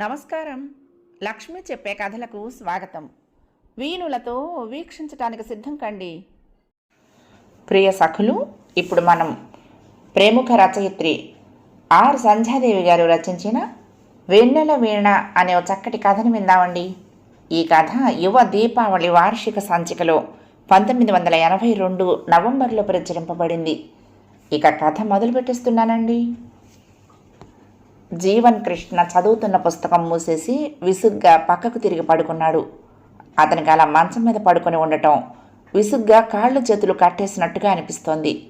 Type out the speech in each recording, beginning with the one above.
నమస్కారం. లక్ష్మి చెప్పే కథలకు స్వాగతం. వీణులతో వీక్షించటానికి సిద్ధం కండి. ప్రియ సఖులు ఇప్పుడు మనం ప్రముఖ రచయిత్రి ఆర్ సంధ్యాదేవి గారు రచించిన వెన్నెల వీణ అనే ఒక చక్కటి కథను విందామండి. ఈ కథ యువ దీపావళి వార్షిక సంచికలో పంతొమ్మిది వందల ఎనభై రెండు నవంబర్లో ప్రచురింపబడింది. ఇక కథ మొదలు పెట్టేస్తున్నానండి జీవన్ కృష్ణ చదువుతున్న పుస్తకం మూసేసి విసుగ్గా పక్కకు తిరిగి పడుకున్నాడు. అతనికి అలా మంచం మీద పడుకొని ఉండటం విసుగ్గా కాళ్ళు చేతులు కట్టేసినట్టుగా అనిపిస్తోంది.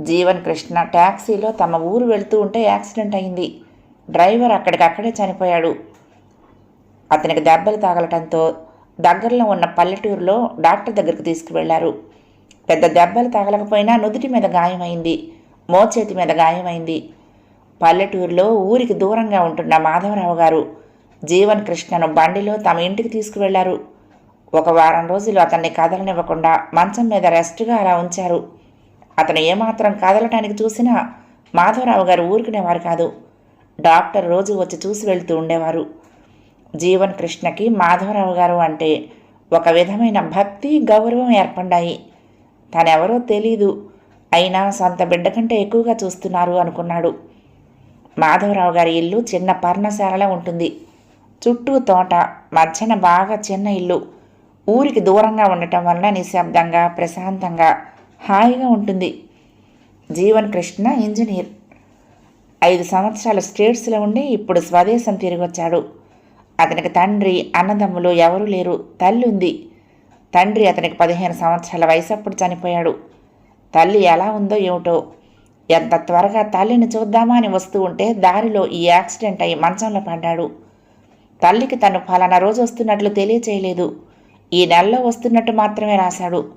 జీవన్ కృష్ణ ట్యాక్సీలో తమ ఊరు వెళ్తూ ఉంటే యాక్సిడెంట్ అయింది. డ్రైవర్ అక్కడికక్కడే చనిపోయాడు. అతనికి దెబ్బలు తాగలటంతో దగ్గరలో ఉన్న పల్లెటూరులో డాక్టర్ దగ్గరికి తీసుకువెళ్ళారు. పెద్ద దెబ్బలు తగలకపోయినా నుదుటి మీద గాయమైంది. మోచేతి మీద గాయమైంది. పల్లెటూరులో ఊరికి దూరంగా ఉంటున్న మాధవరావు గారు జీవన్ కృష్ణను బండిలో తమ ఇంటికి తీసుకువెళ్ళారు. ఒక వారం రోజులు అతన్ని కదలనివ్వకుండా మంచం మీద రెస్ట్గా అలా ఉంచారు. అతను ఏమాత్రం కదలటానికి చూసినా మాధవరావు గారు ఊరుకునేవారు కాదు. డాక్టర్ రోజు వచ్చి చూసి వెళ్తూ ఉండేవారు. జీవన్ కృష్ణకి మాధవరావు గారు అంటే ఒక విధమైన భక్తి గౌరవం ఏర్పడ్డాయి. తనెవరో తెలీదు. అయినా సొంత బిడ్డ కంటే ఎక్కువగా చూస్తున్నారు అనుకున్నాడు. మాధవరావు గారి ఇల్లు చిన్న పర్ణశాలలో ఉంటుంది. చుట్టూ తోట మధ్యన బాగా చిన్న ఇల్లు. ఊరికి దూరంగా ఉండటం వల్ల నిశ్శబ్దంగా ప్రశాంతంగా హాయిగా ఉంటుంది. జీవన్ కృష్ణ ఇంజనీర్. ఐదు సంవత్సరాలు స్టేట్స్లో ఉండి ఇప్పుడు స్వదేశం తిరిగి వచ్చాడు అతనికి తండ్రి అన్నదమ్ములు ఎవరూ లేరు. తల్లి ఉంది. తండ్రి అతనికి పదిహేను సంవత్సరాల వయసు అప్పుడు చనిపోయాడు. తల్లి ఎలా ఉందో ఏమిటో ఎంత త్వరగా తల్లిని చూద్దామా అని వస్తూ ఉంటే దారిలో ఈ యాక్సిడెంట్ అయి మంచంలో పడ్డాడు. తల్లికి తను ఫలానా రోజు వస్తున్నట్లు తెలియచేయలేదు. ఈ నెలలో వస్తున్నట్టు మాత్రమే రాశాడు.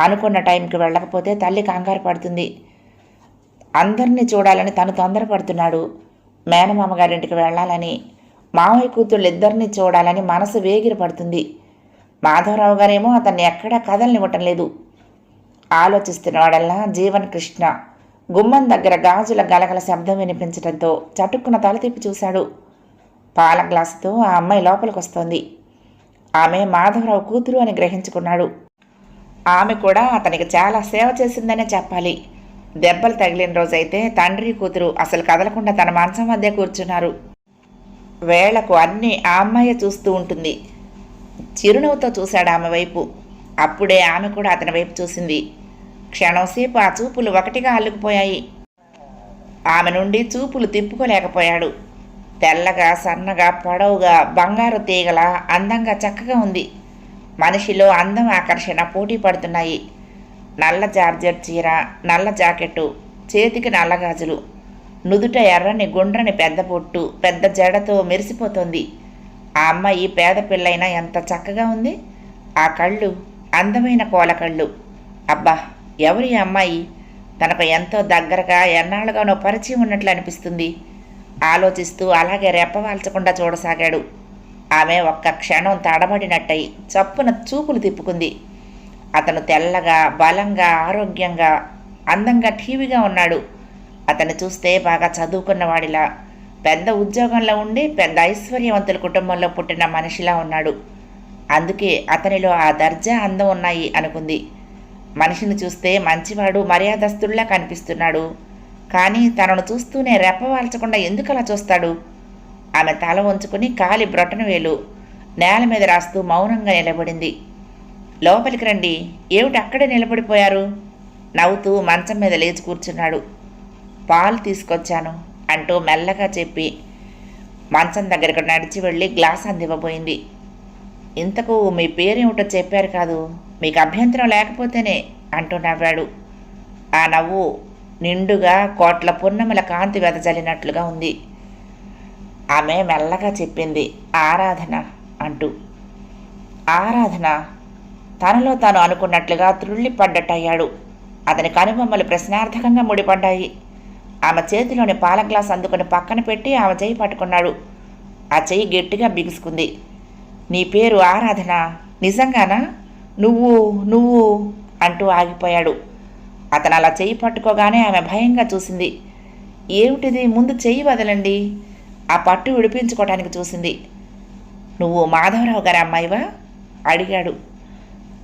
అనుకున్న టైంకి వెళ్ళకపోతే తల్లి కంగారు పడుతుంది. అందరినీ చూడాలని తను తొందరపడుతున్నాడు. మేనమామ గారింటికి వెళ్ళాలని మామయ్య కూతుళ్ళు ఇద్దరిని చూడాలని మనసు వేగిరి పడుతుంది. మాధవరావు గారేమో అతన్ని ఎక్కడా కదలనివ్వటం లేదు. ఆలోచిస్తున్నవాడల్లా జీవన్ కృష్ణ. గుమ్మం దగ్గర గాజుల గలగల శబ్దం వినిపించడంతో చటుక్కున తల తిప్పి చూశాడు. పాల గ్లాసుతో ఆ అమ్మాయి లోపలికి వస్తోంది ఆమె మాధవరావు కూతురు అని గ్రహించుకున్నాడు. ఆమె కూడా అతనికి చాలా సేవ చేసిందనే చెప్పాలి. దెబ్బలు తగిలిన రోజైతే తండ్రి కూతురు అసలు కదలకుండా తన మంచం మధ్య కూర్చున్నారు. వేళకు అన్నీ ఆ అమ్మాయి చూస్తూ ఉంటుంది. చిరునవ్వుతో చూశాడు ఆమె వైపు. అప్పుడే ఆమె కూడా అతని వైపు చూసింది. క్షణంసేపు ఆ చూపులు ఒకటిగా అల్లుకుపోయాయి. ఆమె నుండి చూపులు తిప్పుకోలేకపోయాడు. తెల్లగా సన్నగా పొడవుగా బంగారు తీగల అందంగా చక్కగా ఉంది. మనిషిలో అందం ఆకర్షణ పోటీ పడుతున్నాయి. నల్ల జార్జెట్ చీర నల్ల జాకెట్టు చేతికి నల్ల గాజులు. నుదుట ఎర్రని గుండ్రని పెద్ద పొట్టు పెద్ద జడతో మెరిసిపోతుంది. ఆ అమ్మాయి పేద పిల్లైనా ఎంత చక్కగా ఉంది. ఆ కళ్ళు అందమైన కోల కళ్ళు అబ్బా! ఎవరి అమ్మాయి? తనకు ఎంతో దగ్గరగా ఎన్నాళ్ళుగానో పరిచయం ఉన్నట్లు అనిపిస్తుంది. ఆలోచిస్తూ అలాగే రెప్పవాల్చకుండా చూడసాగాడు. ఆమె ఒక్క క్షణం తడబడినట్టయి చప్పున చూపులు తిప్పుకుంది. అతను తెల్లగా బలంగా ఆరోగ్యంగా అందంగా ఠీవిగా ఉన్నాడు. అతను చూస్తే బాగా చదువుకున్నవాడిలా పెద్ద ఉద్యోగంలో ఉండి పెద్ద ఐశ్వర్యవంతుల కుటుంబంలో పుట్టిన మనిషిలా ఉన్నాడు. అందుకే అతనిలో ఆ దర్జా అందం ఉన్నాయి అనుకుంది. మనిషిని చూస్తే మంచివాడు మర్యాదస్తుల్లా కనిపిస్తున్నాడు. కానీ తనను చూస్తూనే రెప్పవాల్చకుండా ఎందుకు అలా చూస్తాడు? ఆమె తల వంచుకుని కాలి బ్రొటను వేలు నేల మీద రాస్తూ మౌనంగా నిలబడింది. లోపలికి రండి. ఏమిటి అక్కడే నిలబడిపోయారు? నవ్వుతూ మంచం మీద లేచి కూర్చున్నాడు. పాలు తీసుకొచ్చాను అంటూ మెల్లగా చెప్పి మంచం దగ్గరకు నడిచి వెళ్ళి గ్లాస్ అందివ్వబోయింది. ఇంతకు మీ పేరేమిటో చెప్పారు కాదు. మీకు అభ్యంతరం లేకపోతేనే అంటూ నవ్వాడు ఆ నవ్వు నిండుగా కోట్ల పున్నముల కాంతి వెదజల్లినట్లుగా ఉంది. ఆమె మెల్లగా చెప్పింది ఆరాధన అంటూ. ఆరాధన? తనలో తాను అనుకున్నట్లుగా త్రుళ్ళిపడ్డట్టయ్యాడు. అతని కనుబొమ్మలు ప్రశ్నార్థకంగా ముడిపడ్డాయి. ఆమె చేతిలోని పాల గ్లాస్ అందుకుని పక్కన పెట్టి ఆమె చెయ్యి పట్టుకున్నాడు. ఆ చెయ్యి గట్టిగా బిగుసుకుంది. నీ పేరు ఆరాధన? నిజంగానా? నువ్వు నువ్వు అంటూ ఆగిపోయాడు. అతను అలా చెయ్యి పట్టుకోగానే ఆమె భయంగా చూసింది. ఏమిటిది? ముందు చెయ్యి వదలండి. ఆ పట్టు విడిపించుకోవటానికి చూసింది. నువ్వు మాధవరావు గారి అమ్మాయివా? అడిగాడు.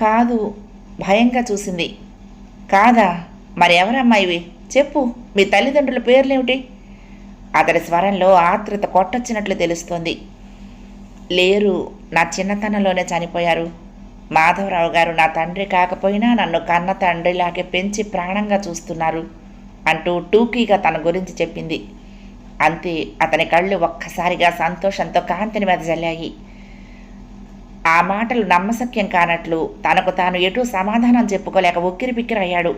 కాదు భయంగా చూసింది. కాదా? మరి ఎవరమ్మాయివి చెప్పు మీ తల్లిదండ్రుల పేర్లేమిటి? అతడి స్వరంలో ఆత్రుత కొట్టొచ్చినట్లు తెలుస్తోంది. లేరు నా చిన్నతనంలోనే చనిపోయారు. మాధవరావు గారు నా తండ్రి కాకపోయినా నన్ను కన్న తండ్రిలాగే పెంచి ప్రాణంగా చూస్తున్నారు అంటూ టూకీగా తన గురించి చెప్పింది. అంతే అతని కళ్ళు ఒక్కసారిగా సంతోషంతో కాంతిని వెదజల్లాయి ఆ మాటలు నమ్మశక్యం కానట్లు తనకు తాను ఎటూ సమాధానం చెప్పుకోలేక ఉక్కిరి బిక్కిరయ్యాడు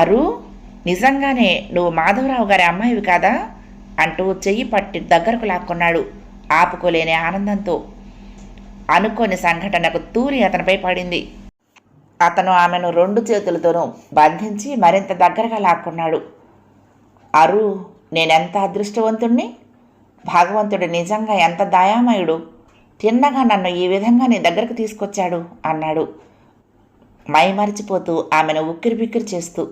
అరు నిజంగానే నువ్వు మాధవరావు గారి అమ్మాయివి కాదా? అంటూ చెయ్యి పట్టి దగ్గరకు లాక్కున్నాడు ఆపుకోలేని ఆనందంతో. అనుకోని సంఘటనకు తూరి అతనిపై పడింది. అతను ఆమెను రెండు చేతులతోనూ బంధించి మరింత దగ్గరగా లాక్కున్నాడు. అరు నేనెంత అదృష్టవంతుణ్ణి? భగవంతుడు నిజంగా ఎంత దయామయుడు? తిన్నగా నన్ను ఈ విధంగా నీ దగ్గరకు తీసుకొచ్చాడు అన్నాడు. మైమరిచిపోతూ ఆమెను ఉక్కిరి బిక్కిరి చేస్తూ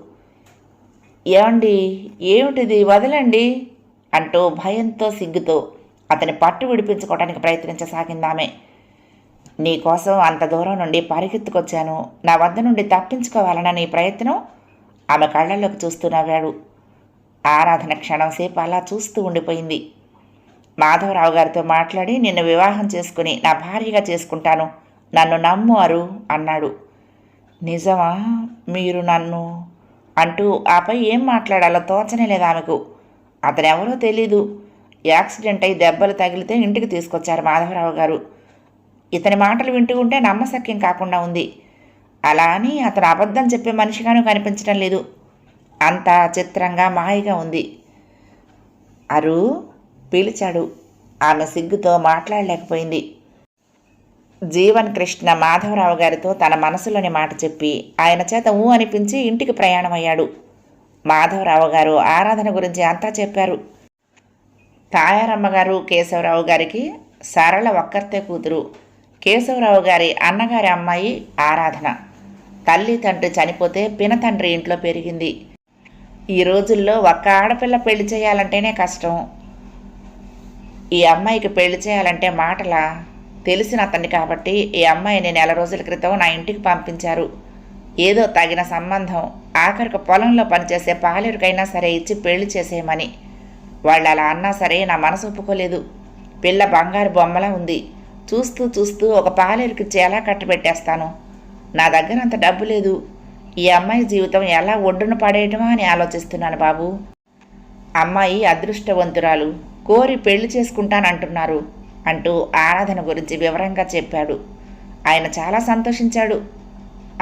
ఏమండి ఏమిటిది? వదలండి అంటూ భయంతో సిగ్గుతో అతని పట్టు విడిపించుకోవడానికి ప్రయత్నించసాగిందామె. నీకోసం అంత దూరం నుండి పరిగెత్తుకొచ్చాను. నా వద్ద నుండి తప్పించుకోవాలన్న నీ ప్రయత్నం ఆమె కళ్ళల్లోకి చూస్తూ నవ్వాడు. ఆరాధన క్షణం సేపు అలా చూస్తూ ఉండిపోయింది. మాధవరావు గారితో మాట్లాడి నిన్ను వివాహం చేసుకుని నా భార్యగా చేసుకుంటాను. నన్ను నమ్ము అరు అన్నాడు. నిజమా? మీరు నన్ను? అంటూ ఆపై ఏం మాట్లాడాలో తోచనే లేదు ఆమెకు. అతనెవరో తెలీదు. యాక్సిడెంట్ అయి దెబ్బలు తగిలితే ఇంటికి తీసుకొచ్చారు మాధవరావు గారు. ఇతని మాటలు వింటూ ఉంటే నమ్మశక్యం కాకుండా ఉంది. అలా అని అతను అబద్ధం చెప్పే మనిషిగాను కనిపించడం లేదు. అంత చిత్రంగా మాయగా ఉంది. అరు పిలిచాడు. ఆమె సిగ్గుతో మాట్లాడలేకపోయింది. జీవన్ కృష్ణ మాధవరావు గారితో తన మనసులోని మాట చెప్పి ఆయన చేత ఊ అనిపించి ఇంటికి ప్రయాణమయ్యాడు. మాధవరావు గారు ఆరాధన గురించి అంతా చెప్పారు. తాయారమ్మ గారు కేశవరావు గారికి సరళ ఒక్కర్తే కూతురు. కేశవరావు గారి అన్నగారి అమ్మాయి ఆరాధన. తల్లి తండ్రి చనిపోతే పినతండ్రి ఇంట్లో పెరిగింది. ఈ రోజుల్లో ఒక్క ఆడపిల్ల పెళ్ళి చేయాలంటేనే కష్టం. ఈ అమ్మాయికి పెళ్ళి చేయాలంటే మాటలా? తెలిసిన అతన్ని కాబట్టి ఈ అమ్మాయిని నెల రోజుల క్రితం నా ఇంటికి పంపించారు. ఏదో తగిన సంబంధం. ఆఖరికి పొలంలో పనిచేసే పాలేరుకైనా సరే ఇచ్చి పెళ్ళి చేసేయమని. వాళ్ళు అలా అన్నా సరే నా మనసు ఒప్పుకోలేదు. పిల్ల బంగారు బొమ్మలా ఉంది. చూస్తూ చూస్తూ ఒక పాలేరుకి ఎలా కట్టబెట్టేస్తాను. నా దగ్గర అంత డబ్బు లేదు. ఈ అమ్మాయి జీవితం ఎలా ఒడ్డున పడేయటమా అని ఆలోచిస్తున్నాను బాబు. అమ్మాయి అదృష్టవంతురాలు. కోరి పెళ్ళి చేసుకుంటానంటున్నారు అంటూ ఆరాధన గురించి వివరంగా చెప్పాడు. ఆయన చాలా సంతోషించాడు.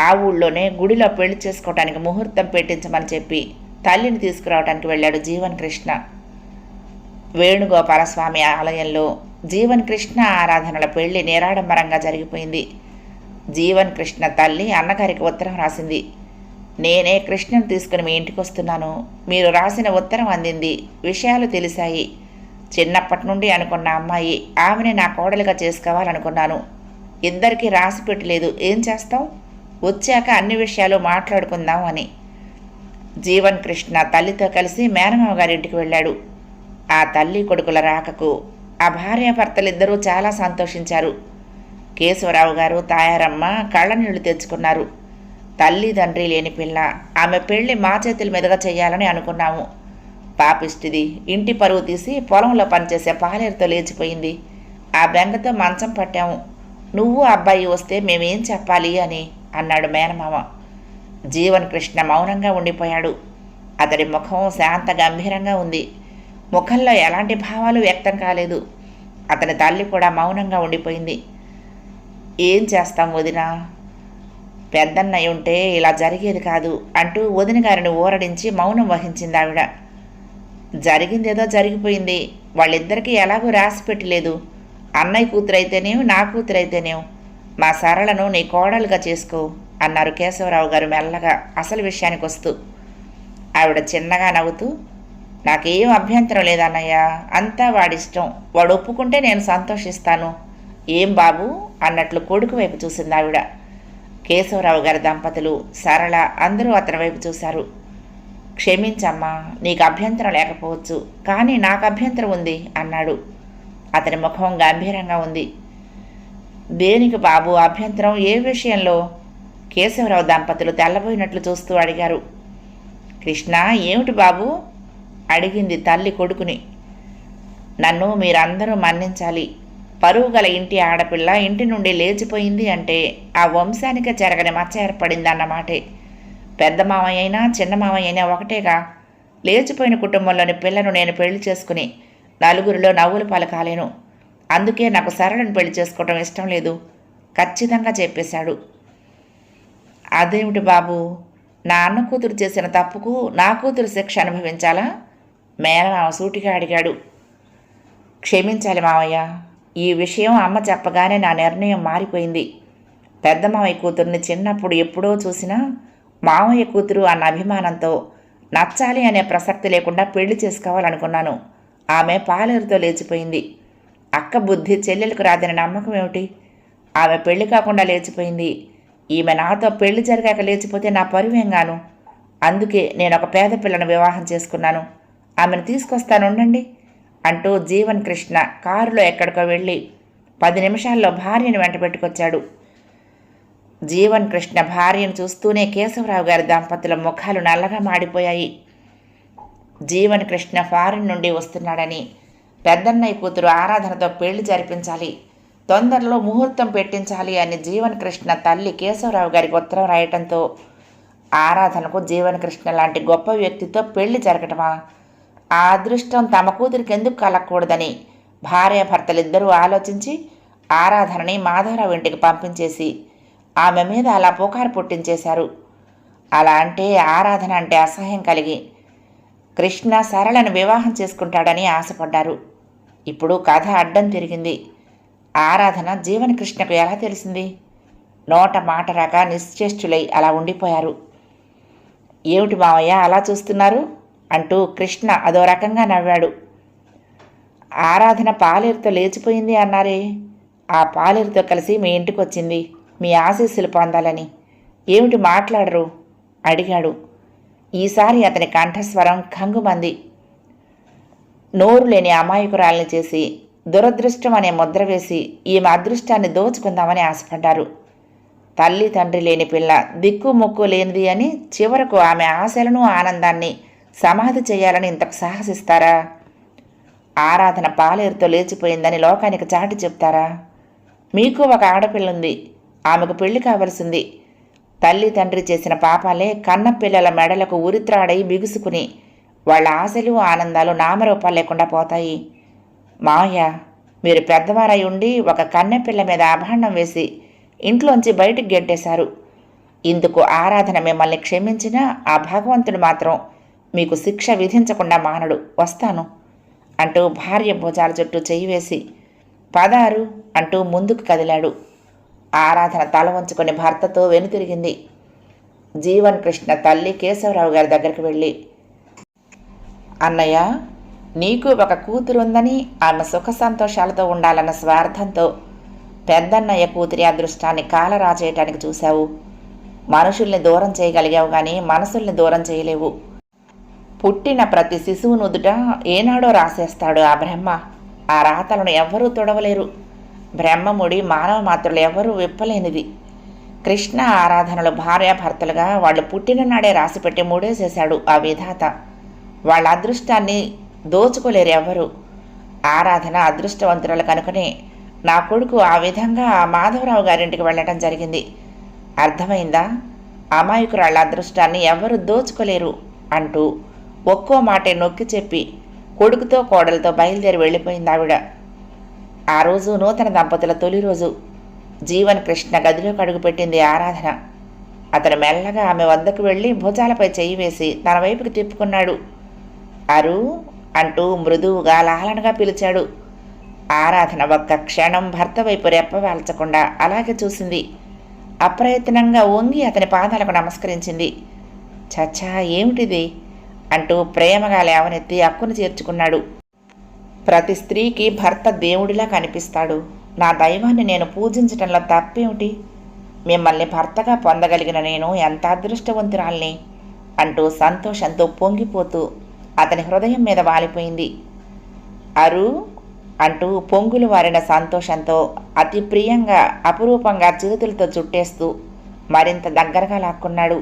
ఆ ఊళ్ళోనే గుడిలో పెళ్ళి చేసుకోవటానికి ముహూర్తం పెట్టించమని చెప్పి తల్లిని తీసుకురావడానికి వెళ్ళాడు జీవన్ కృష్ణ. వేణుగోపాలస్వామి ఆలయంలో జీవన్ కృష్ణ ఆరాధనల పెళ్ళి నిరాడంబరంగా జరిగిపోయింది. జీవన్ కృష్ణ తల్లి అన్నగారికి ఉత్తరం రాసింది. నేనే కృష్ణను తీసుకుని మీ ఇంటికి వస్తున్నాను. మీరు రాసిన ఉత్తరం అందింది. విషయాలు తెలిసాయి. చిన్నప్పటి నుండి అనుకున్న అమ్మాయి ఆమెని నా కోడలిగా చేసుకోవాలనుకున్నాను. ఇద్దరికీ రాసి పెట్టలేదు. ఏం చేస్తాం వచ్చాక అన్ని విషయాలు మాట్లాడుకుందాం అని. జీవన్ కృష్ణ తల్లితో కలిసి మేనమావ గారింటికి వెళ్ళాడు. ఆ తల్లి కొడుకుల రాకకు ఆ భార్యాభర్తలిద్దరూ చాలా సంతోషించారు. కేశవరావు గారు తాయారమ్మ కళ్ళనీళ్ళు తెచ్చుకున్నారు. తల్లి తండ్రి లేని పిల్ల ఆమె పెళ్ళి మా చేతుల మీదుగా చేయాలని అనుకున్నాము. పాపిష్టిది ఇంటి పరువు తీసి పొలంలో పనిచేసే పాలేరుతో లేచిపోయింది. ఆ బెంగతో మంచం పట్టాము. నువ్వు అబ్బాయి వస్తే మేమేం చెప్పాలి అని అన్నాడు మేనమామ. జీవన్ కృష్ణ మౌనంగా ఉండిపోయాడు. అతడి ముఖం శాంత గంభీరంగా ఉంది. ముఖంలో ఎలాంటి భావాలు వ్యక్తం కాలేదు. అతని తల్లి కూడా మౌనంగా ఉండిపోయింది. ఏం చేస్తాం వదిన? పెద్దన్నయ్య ఉంటే ఇలా జరిగేది కాదు అంటూ వదిన గారిని ఊరడించి మౌనం వహించింది ఆవిడ. జరిగిందేదో జరిగిపోయింది. వాళ్ళిద్దరికీ ఎలాగూ రాసి పెట్టలేదు. అన్నయ్య కూతురైతేనేం నా కూతురైతేనేం? మా సరళను నీ కోడలుగా చేసుకో అన్నారు కేశవరావు గారు మెల్లగా అసలు విషయానికి వస్తూ ఆవిడ చిన్నగా నవ్వుతూ నాకేం అభ్యంతరం లేదన్నయ్యా. అంతా వాడిష్టం. వాడు ఒప్పుకుంటే నేను సంతోషిస్తాను. ఏం బాబు? అన్నట్లు కొడుకు వైపు చూసింది ఆవిడ కేశవరావు గారి దంపతులు సరళ అందరూ అతని వైపు చూశారు. క్షమించమ్మా నీకు అభ్యంతరం లేకపోవచ్చు. కానీ నాకు అభ్యంతరం ఉంది అన్నాడు. అతని ముఖం గంభీరంగా ఉంది. దేనికి బాబు అభ్యంతరం? ఏ విషయంలో? కేశవరావు దంపతులు తెల్లబోయినట్లు చూస్తూ అడిగారు. కృష్ణ ఏమిటి బాబు? అడిగింది తల్లి కొడుకుని. నన్ను మీరందరూ మన్నించాలి. పరువు గల ఇంటి ఆడపిల్ల ఇంటి నుండి లేచిపోయింది అంటే ఆ వంశానికి చెరగని మచ్చ ఏర్పడిందన్నమాటే. పెద్ద మామయ్య అయినా చిన్న మామయ్య అయినా ఒకటేగా. లేచిపోయిన కుటుంబంలోని పిల్లను నేను పెళ్ళి చేసుకుని నలుగురిలో నవ్వులు పలకాలేను అందుకే నాకు సరళను పెళ్ళి చేసుకోవటం ఇష్టం లేదు. ఖచ్చితంగా చెప్పేశాడు. అదేమిటి బాబు? నా అన్న కూతురు చేసిన తప్పుకు నా కూతురు శిక్ష అనుభవించాలా? మేనమామ సూటిగా అడిగాడు. క్షమించాలి మావయ్య ఈ విషయం అమ్మ చెప్పగానే నా నిర్ణయం మారిపోయింది. పెద్ద మావయ్య కూతుర్ని చిన్నప్పుడు ఎప్పుడో చూసినా మావయ్య కూతురు అన్న అభిమానంతో నచ్చాలి అనే ప్రసక్తి లేకుండా పెళ్ళి చేసుకోవాలనుకున్నాను. ఆమె పాలేరుతో లేచిపోయింది. అక్క బుద్ధి చెల్లెలకు రాదని నమ్మకం ఏమిటి? ఆమె పెళ్ళి కాకుండా లేచిపోయింది. ఈమె నాతో పెళ్ళి జరిగాక లేచిపోతే నా పరువేం గాను? అందుకే నేను ఒక పేద పిల్లను వివాహం చేసుకున్నాను. ఆమెను తీసుకొస్తాను ఉండండి అంటూ జీవన్ కృష్ణ కారులో ఎక్కడికో వెళ్ళి పది నిమిషాల్లో భార్యను వెంట పెట్టుకొచ్చాడు. జీవన్ కృష్ణ భార్యను చూస్తూనే కేశవరావు గారి దంపతుల ముఖాలు నల్లగా మాడిపోయాయి. జీవన్ కృష్ణ ఫారిన్ నుండి వస్తున్నాడని పెద్దన్నయ్య కూతురు ఆరాధనతో పెళ్ళి జరిపించాలి తొందరలో ముహూర్తం పెట్టించాలి అని జీవన్ కృష్ణ తల్లి కేశవరావు గారికి ఉత్తరం రాయటంతో ఆరాధనకు జీవన్ కృష్ణ లాంటి గొప్ప వ్యక్తితో పెళ్ళి జరగటమా ఆ అదృష్టం తమ కూతురికి ఎందుకు కలగకూడదని భార్యాభర్తలిద్దరూ ఆలోచించి ఆరాధనని మాధవరావు ఇంటికి పంపించేసి ఆమె మీద అలా పుకారు పుట్టించేశారు. అలా అంటే ఆరాధన అంటే అసహ్యం కలిగి కృష్ణ సరళను వివాహం చేసుకుంటాడని ఆశపడ్డారు. ఇప్పుడు కథ అడ్డం తిరిగింది. ఆరాధన జీవన కృష్ణకు ఎలా తెలిసింది? నోట మాట రాక నిశ్చేష్టులై అలా ఉండిపోయారు. ఏమిటి మావయ్య అలా చూస్తున్నారు? అంటూ కృష్ణ అదో రకంగా నవ్వాడు. ఆరాధన పాలేరుతో లేచిపోయింది అన్నారే. ఆ పాలేరుతో కలిసి మీ ఇంటికి వచ్చింది మీ ఆశీస్సులు పొందాలని. ఏమిటి మాట్లాడరు? అడిగాడు. ఈసారి అతని కంఠస్వరం కంగుమంది నోరు లేని అమాయకురాల్ని చేసి దురదృష్టం అనే ముద్ర వేసి ఈమె అదృష్టాన్ని దోచుకుందామని ఆశపడ్డారు. తల్లి తండ్రి లేని పిల్ల దిక్కు ముక్కు లేనిది అని చివరకు ఆమె ఆశలను ఆనందాన్ని సమాధి చేయాలని ఇంతకు సాహసిస్తారా? ఆరాధన పాలేరుతో లేచిపోయిందని లోకానికి చాటి చెప్తారా? మీకు ఒక ఆడపిల్లుంది. ఆమెకు పెళ్ళి కావలసింది. తల్లి తండ్రి చేసిన పాపాలే కన్న పిల్లల మెడలకు ఉరిత్రాడై బిగుసుకుని వాళ్ళ ఆశలు ఆనందాలు నామరూపాలు లేకుండా పోతాయి. మావయ్య మీరు పెద్దవారై ఉండి ఒక కన్నెపిల్ల మీద అభాండం వేసి ఇంట్లోంచి బయటికి గెంటేశారు. ఇందుకు ఆరాధన మిమ్మల్ని క్షమించినా ఆ భగవంతుడు మాత్రం మీకు శిక్ష విధించకుండా మానడు వస్తాను అంటూ భార్య భుజాల చుట్టూ చెయ్యి వేసి పదారు అంటూ ముందుకు కదిలాడు. ఆరాధన తల వంచుకొని భర్తతో వెనుతిరిగింది. జీవన్ కృష్ణ తల్లి కేశవరావు గారి దగ్గరికి వెళ్ళి అన్నయ్య నీకు ఒక కూతురు ఉందని ఆమె సుఖ సంతోషాలతో ఉండాలన్న స్వార్థంతో పెద్దన్నయ్య కూతురి అదృష్టాన్ని కాలరాజేయటానికి చూశావు. మనుషుల్ని దూరం చేయగలిగావు కానీ మనసుల్ని దూరం చేయలేవు. పుట్టిన ప్రతి శిశువు నుదుట ఏనాడో రాసేస్తాడు ఆ బ్రహ్మ. ఆ రాతలను ఎవ్వరూ తొడవలేరు. బ్రహ్మముడి మానవ మాత్రులు ఎవ్వరూ విప్పలేనిది. కృష్ణ ఆరాధనలు భార్యాభర్తలుగా వాళ్ళు పుట్టిన నాడే రాసిపెట్టి మూడేసేశాడు ఆ విధాత. వాళ్ళ అదృష్టాన్ని దోచుకోలేరు ఎవ్వరు. ఆరాధన అదృష్టవంతురాలు కనుకనే నా కొడుకు ఆ విధంగా ఆ మాధవరావు గారింటికి వెళ్ళటం జరిగింది. అర్థమైందా? అమాయకురాళ్ళ అదృష్టాన్ని ఎవరు దోచుకోలేరు అంటూ ఒక్కో మాటే నొక్కి చెప్పి కొడుకుతో కోడలతో బయలుదేరి వెళ్ళిపోయింది ఆవిడ. ఆ రోజు నూతన దంపతుల తొలి రోజు. జీవన్ కృష్ణ గదిలోకి అడుగుపెట్టింది ఆరాధన. అతను మెల్లగా ఆమె వద్దకు వెళ్ళి భుజాలపై చెయ్యి వేసి తన వైపుకి తిప్పుకున్నాడు. అరు అంటూ మృదువుగా లాలనగా పిలిచాడు. ఆరాధన ఒక్క క్షణం భర్త వైపు రెప్పవాల్చకుండా అలాగే చూసింది. అప్రయత్నంగా వంగి అతని పాదాలకు నమస్కరించింది. చచ్చా ఏమిటిది? అంటూ ప్రేమగా లేవనెత్తి అక్కును చేర్చుకున్నాడు. ప్రతి స్త్రీకి భర్త దేవుడిలా కనిపిస్తాడు. నా దైవాన్ని నేను పూజించటంలో తప్పేమిటి? మిమ్మల్ని భర్తగా పొందగలిగిన నేను ఎంత అదృష్టవంతురాల్ని? అంటూ సంతోషంతో పొంగిపోతూ అతని హృదయం మీద వాలిపోయింది. అరు అంటూ పొంగులు వారిన సంతోషంతో అతి ప్రియంగా అపురూపంగా చేతులతో చుట్టేస్తూ మరింత దగ్గరగా లాక్కున్నాడు.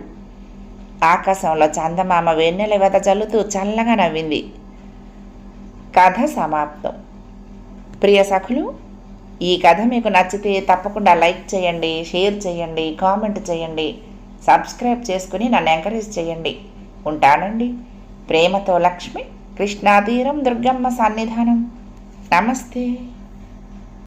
ఆకాశంలో చందమామ వెన్నెల వెద చల్లుతూ చల్లగా నవ్వింది. కథ సమాప్తం. ప్రియ సఖులు ఈ కథ మీకు నచ్చితే తప్పకుండా లైక్ చేయండి షేర్ చేయండి కామెంట్ చేయండి సబ్స్క్రైబ్ చేసుకుని నన్ను ఎంకరేజ్ చేయండి. ఉంటానండి. ప్రేమతో లక్ష్మి కృష్ణాతీరం దుర్గమ్మ సన్నిధానం. నమస్తే.